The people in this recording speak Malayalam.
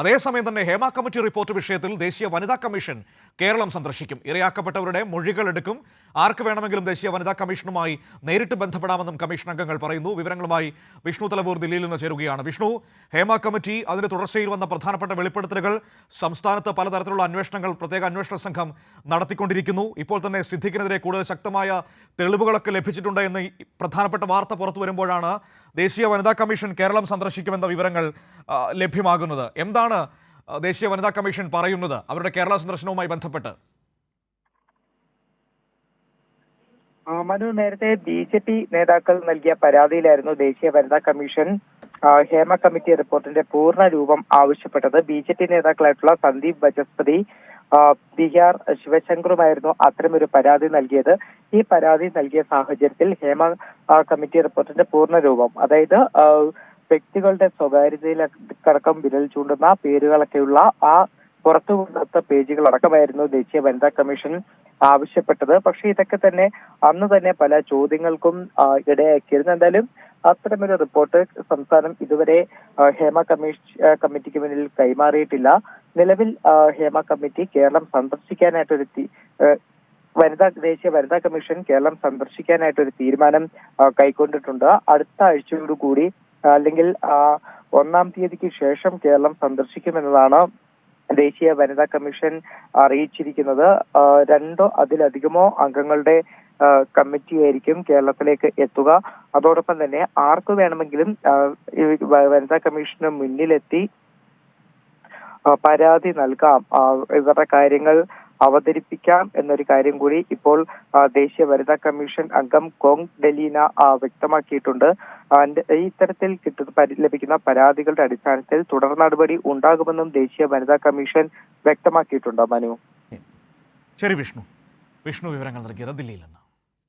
അതേസമയം തന്നെ ഹേമ കമ്മിറ്റി റിപ്പോർട്ട് വിഷയത്തിൽ ദേശീയ വനിതാ കമ്മീഷൻ കേരളം സന്ദർശിക്കും. ഇരയാക്കപ്പെട്ടവരുടെ മൊഴികൾ എടുക്കും. ആർക്ക് വേണമെങ്കിലും ദേശീയ വനിതാ കമ്മീഷനുമായി നേരിട്ട് ബന്ധപ്പെടാമെന്നും കമ്മീഷൻ അംഗങ്ങൾ പറയുന്നു. വിവരങ്ങളുമായി വിഷ്ണു തലവൂർ ദില്ലിയിൽ നിന്ന് ചേരുകയാണ്. വിഷ്ണു ഹേമ കമ്മിറ്റി അതിന്റെ തുടർച്ചയിൽ വന്ന പ്രധാനപ്പെട്ട വെളിപ്പെടുത്തലുകൾ സംസ്ഥാനത്ത് പലതരത്തിലുള്ള അന്വേഷണങ്ങൾ പ്രത്യേക അന്വേഷണ സംഘം നടത്തിക്കൊണ്ടിരിക്കുന്നു. ഇപ്പോൾ തന്നെ സിദ്ദിഖിനെതിരെ കൂടുതൽ ശക്തമായ തെളിവുകളൊക്കെ ലഭിച്ചിട്ടുണ്ട് എന്ന് പ്രധാനപ്പെട്ട വാർത്ത പുറത്തു വരുമ്പോഴാണ് ദേശീയ വനിതാ കമ്മീഷൻ കേരളം സന്ദർശിക്കുമെന്ന വിവരങ്ങൾ ലഭ്യമാകുന്നത്. എന്താണ് ആ, ദേശീയ വനിതാ കമ്മീഷൻ പറയുന്നത്? അവരുടെ കേരള സന്ദർശനവുമായി ബന്ധപ്പെട്ട്. മനു നേരത്തെ ബി ജെ പി നേതാക്കൾ നൽകിയ പരാതിയിലായിരുന്നു ദേശീയ വനിതാ കമ്മീഷൻ ഹേമ കമ്മിറ്റി റിപ്പോർട്ടിന്റെ പൂർണ രൂപം ആവശ്യപ്പെട്ടത്. ബി ജെ പി നേതാക്കളായിട്ടുള്ള സന്ദീപ് ബജസ്പതി ബിഹാർ ശിവശങ്കറുമായിരുന്നു അത്തരമൊരു പരാതി നൽകിയത്. ഈ പരാതി നൽകിയ സാഹചര്യത്തിൽ ഹേമ കമ്മിറ്റി റിപ്പോർട്ടിന്റെ പൂർണ രൂപം അതായത് വ്യക്തികളുടെ സ്വകാര്യതയിലടക്കം വിരൽ ചൂണ്ടുന്ന പേരുകളൊക്കെയുള്ള ആ പുറത്തു കൊണ്ടുവന്ന പേജുകൾ അടക്കമായിരുന്നു ദേശീയ വനിതാ കമ്മീഷൻ ആവശ്യപ്പെട്ടത്. പക്ഷേ ഇതൊക്കെ തന്നെ അന്ന് തന്നെ പല ചോദ്യങ്ങൾക്കും ഇടയാക്കിയിരുന്നു. എന്തായാലും അത്തരമൊരു റിപ്പോർട്ട് സംസ്ഥാനം ഇതുവരെ ഹേമ കമ്മീഷ കമ്മിറ്റിക്ക് മുന്നിൽ കൈമാറിയിട്ടില്ല. നിലവിൽ ഹേമ കമ്മിറ്റി കേരളം സന്ദർശിക്കാനായിട്ടൊരു വനിതാ ദേശീയ വനിതാ കമ്മീഷൻ കേരളം സന്ദർശിക്കാനായിട്ടൊരു തീരുമാനം കൈക്കൊണ്ടിട്ടുണ്ട്. അടുത്ത ആഴ്ചയോടുകൂടി അല്ലെങ്കിൽ ഒന്നാം തീയതിക്ക് ശേഷം കേരളം സന്ദർശിക്കുമെന്നതാണ് ദേശീയ വനിതാ കമ്മീഷൻ അറിയിച്ചിരിക്കുന്നത്. രണ്ടോ അതിലധികമോ അംഗങ്ങളുടെ കമ്മിറ്റിയായിരിക്കും കേരളത്തിലേക്ക് എത്തുക. അതോടൊപ്പം തന്നെ ആർക്ക് വേണമെങ്കിലും വനിതാ കമ്മീഷന് മുന്നിലെത്തി പരാതി നൽകാം. ഇവരുടെ കാര്യങ്ങൾ അവതരിപ്പിക്കാം എന്നൊരു കാര്യം കൂടി ഇപ്പോൾ ദേശീയ വനിതാ കമ്മീഷൻ അംഗം കോങ് ഡെലീന വ്യക്തമാക്കിയിട്ടുണ്ട്. ഇത്തരത്തിൽ കിട്ടുന്ന ലഭിക്കുന്ന പരാതികളുടെ അടിസ്ഥാനത്തിൽ തുടർ നടപടി ഉണ്ടാകുമെന്നും ദേശീയ വനിതാ കമ്മീഷൻ വ്യക്തമാക്കിയിട്ടുണ്ട് മനു. ശരി വിഷ്ണു. വിഷ്ണു വിവരങ്ങൾ നൽകിയത് ദില്ലിയിൽ നിന്ന്.